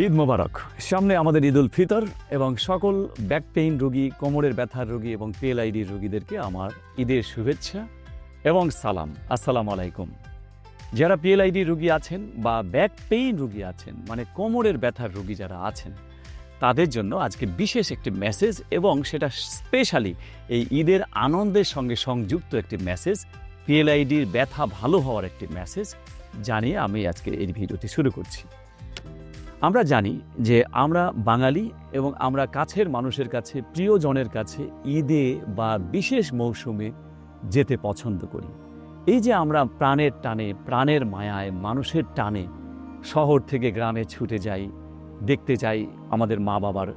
ঈদ মোবারক। সামনে আমাদের ঈদ উল ফিতর এবং সকল ব্যাক পেইন রোগী, কোমরের ব্যথার রোগী এবং পিএলআইডি রোগীদেরকে আমার ঈদের শুভেচ্ছা এবং সালাম। আসসালামু আলাইকুম। যারা পিএলআইডি রোগী আছেন বা ব্যাক পেইন রোগী আছেন মানে কোমরের ব্যথার রোগী যারা আছেন, তাদের জন্য আজকে বিশেষ একটি মেসেজ এবং সেটা স্পেশালি এই ঈদের আনন্দের সঙ্গে সংযুক্ত একটি মেসেজ পিএলআইডির ব্যথা ভালো হওয়ার একটি মেসেজ জানিয়ে আমি আজকে এই ভিডিওটি শুরু করছি। আমরা জানি যে আমরা বাঙালি এবং আমরা কাছের মানুষের কাছে, প্রিয়জনের কাছে ঈদে বা বিশেষ মৌসুমে যেতে পছন্দ করি। এই যে আমরা প্রাণের টানে, প্রাণের মায়ায়, মানুষের টানে শহর থেকে গ্রামে ছুটে যাই, দেখতে চাই আমাদের মা বাবার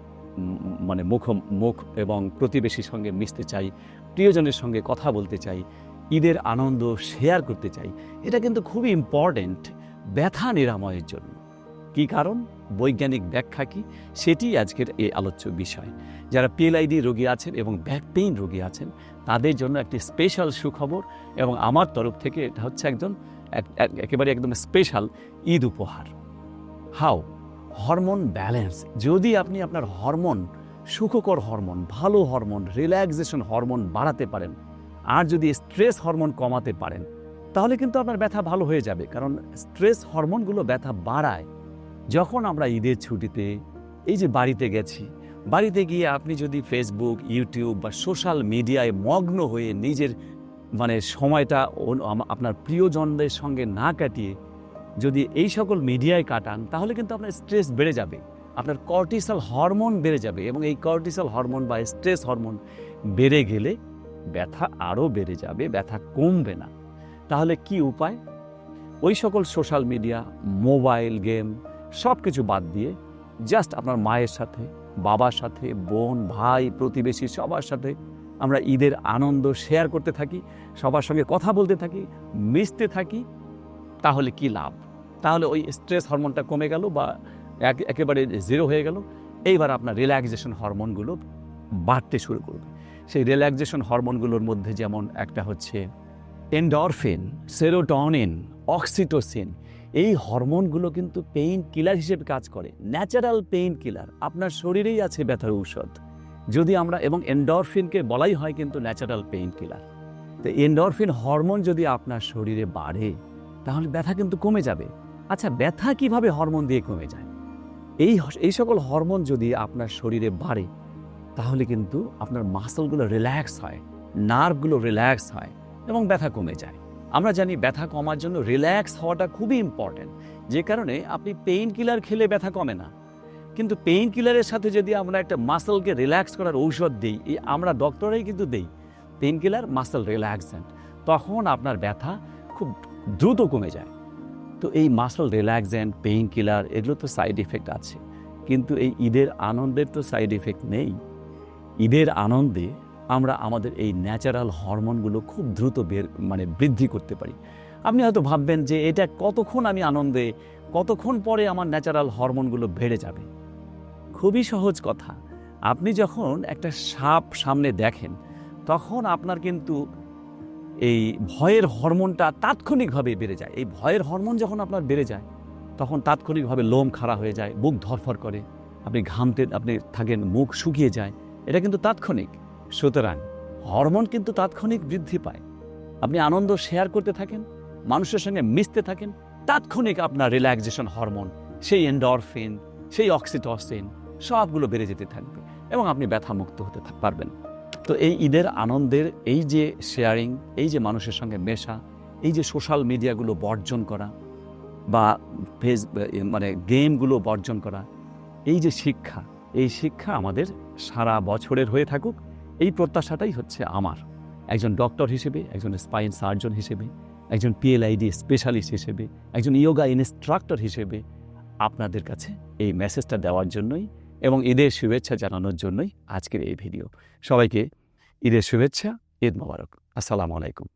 মানে মুখ মুখ এবং প্রতিবেশীর সঙ্গে মিশতে চাই, প্রিয়জনের সঙ্গে কথা বলতে চাই, ঈদের আনন্দ শেয়ার করতে চাই, এটা কিন্তু খুবই ইম্পর্ট্যান্ট ব্যথা নিরাময়ের জন্য। কি কারণ? বৈজ্ঞানিক ব্যাখ্যা কি? সেটি আজকের এই আলোচ্য বিষয়। যারা পিএলআইডি রোগী আছেন এবং ব্যাক পেইন রোগী আছেন, তাদের জন্য একটি স্পেশাল সুখবর এবং আমার তরফ থেকে এটা হচ্ছে একজন এক- এক- একেবারে একদম স্পেশাল ঈদ উপহার। হাও হরমোন ব্যালেন্স যদি আপনি আপনার হরমোন সুখকর হরমোন ভালো হরমোন রিল্যাক্সেশন হরমোন বাড়াতে পারেন, আর যদি স্ট্রেস হরমোন কমাতে পারেন, তাহলে কিন্তু আপনার ব্যথা ভালো হয়ে যাবে, কারণ স্ট্রেস হরমোনগুলো ব্যথা বাড়ায়। যখন আমরা ঈদের ছুটিতে এই যে বাড়িতে গেছি, বাড়িতে গিয়ে আপনি যদি ফেসবুক ইউটিউব বা সোশ্যাল মিডিয়ায় মগ্ন হয়ে নিজের মানে সময়টা আপনার প্রিয়জনদের সঙ্গে না কাটিয়ে যদি এই সকল মিডিয়ায় কাটান, তাহলে কিন্তু আপনার স্ট্রেস বেড়ে যাবে। আপনার কর্টিসল হরমোন বেড়ে যাবে এবং এই কর্টিসল হরমোন বা স্ট্রেস হরমোন বেড়ে গেলে ব্যথা আরও বেড়ে যাবে, ব্যথা কমবে না। তাহলে কি উপায়? ওই সকল সোশ্যাল মিডিয়া মোবাইল গেম সব কিছু বাদ দিয়ে জাস্ট আপনার মায়ের সাথে, বাবার সাথে, বোন, ভাই, প্রতিবেশী সবার সাথে আমরা ঈদের আনন্দ শেয়ার করতে থাকি, সবার সঙ্গে কথা বলতে থাকি, মিশতে থাকি, তাহলে কি লাভ? তাহলে ওই স্ট্রেস হরমোনটা কমে গেল বা এক- একেবারে জিরো হয়ে গেল, এইবার আপনার রিল্যাক্সেশন হরমোনগুলো বাড়তে শুরু করবে। সেই রিল্যাক্সেশন হরমোনগুলোর মধ্যে যেমন একটা হচ্ছে এন্ডরফিন সেরোটনিন অক্সিটোসিন এই হরমোনগুলো কিন্তু পেইন কিলার হিসেবে কাজ করে ন্যাচারাল পেইন কিলার আপনার শরীরেই আছে ব্যথার ঔষধ। যদি আমরা, এবং এন্ডরফিনকে বলাই হয় কিন্তু ন্যাচারাল পেইন কিলার তো এন্ডরফিন হরমোন যদি আপনার শরীরে বাড়ে, তাহলে ব্যথা কিন্তু কমে যাবে। আচ্ছা ব্যথা কীভাবে হরমোন দিয়ে কমে যায়? এই এই সকল হরমোন যদি আপনার শরীরে বাড়ে, তাহলে কিন্তু আপনার মাসলগুলো রিল্যাক্স হয় নার্ভগুলো রিল্যাক্স হয়, এবং ব্যথা কমে যায়। আমরা জানি ব্যথা কমার জন্য রিল্যাক্স হওয়াটা খুবই ইম্পর্ট্যান্ট যে কারণে আপনি পেইন কিলার খেলে ব্যথা কমে না। কিন্তু পেইন কিলারের সাথে যদি আমরা একটা মাসলকে রিল্যাক্স করার ঔষধ দিই আমরা ডক্টরাই কিন্তু দিই পেইন কিলার মাসল রিল্যাক্সেন্ট তখন আপনার ব্যথা খুব দ্রুত কমে যায়। তো এই মাসল রিল্যাক্সেন্ট পেইন কিলার এগুলো তো সাইড ইফেক্ট আছে, কিন্তু এই ঈদের আনন্দের তো সাইড ইফেক্ট নেই। ঈদের আনন্দে আমরা আমাদের এই ন্যাচারাল হরমোনগুলো খুব দ্রুত বের মানে বৃদ্ধি করতে পারি। আপনি হয়তো ভাববেন যে এটা কতক্ষণ আমি আনন্দে, কতক্ষণ পরে আমার ন্যাচারাল হরমোনগুলো বেড়ে যাবে? খুবই সহজ কথা। আপনি যখন একটা সাপ সামনে দেখেন, তখন আপনার কিন্তু এই ভয়ের হরমোনটা তাৎক্ষণিকভাবে বেড়ে যায়। এই ভয়ের হরমোন যখন আপনার বেড়ে যায়, তখন তাৎক্ষণিকভাবে লোম খাড়া হয়ে যায়, বুক ধরফর করে, আপনি ঘামতে, আপনি থাকেন, মুখ শুকিয়ে যায়, এটা কিন্তু তাৎক্ষণিক। সুতরাং হরমোন কিন্তু তাৎক্ষণিক বৃদ্ধি পায়। আপনি আনন্দ শেয়ার করতে থাকেন, মানুষের সঙ্গে মিশতে থাকেন, তাৎক্ষণিক আপনার রিল্যাক্সেশন হরমোন, সেই এন্ডরফিন সেই অক্সিটসিন সবগুলো বেড়ে যেতে থাকবে এবং আপনি ব্যথামুক্ত হতে পারবেন। তো এই ঈদের আনন্দের, এই যে শেয়ারিং এই যে মানুষের সঙ্গে মেশা, এই যে সোশ্যাল মিডিয়াগুলো বর্জন করা বা ফেস মানে গেমগুলো বর্জন করা, এই যে শিক্ষা, এই শিক্ষা আমাদের সারা বছরের হয়ে থাকুক। এই প্রত্যাশাটাই হচ্ছে আমার। একজন ডক্টর হিসেবে, একজন স্পাইন সার্জন হিসেবে, একজন পিএলআইডি স্পেশালিস্ট হিসেবে, একজন ইয়োগা ইনস্ট্রাক্টর হিসেবে আপনাদের কাছে এই মেসেজটা দেওয়ার জন্যই এবং ঈদের শুভেচ্ছা জানানোর জন্যই আজকের এই ভিডিও সবাইকে ঈদের শুভেচ্ছা, ঈদ মোবারক। আসসালামু আলাইকুম।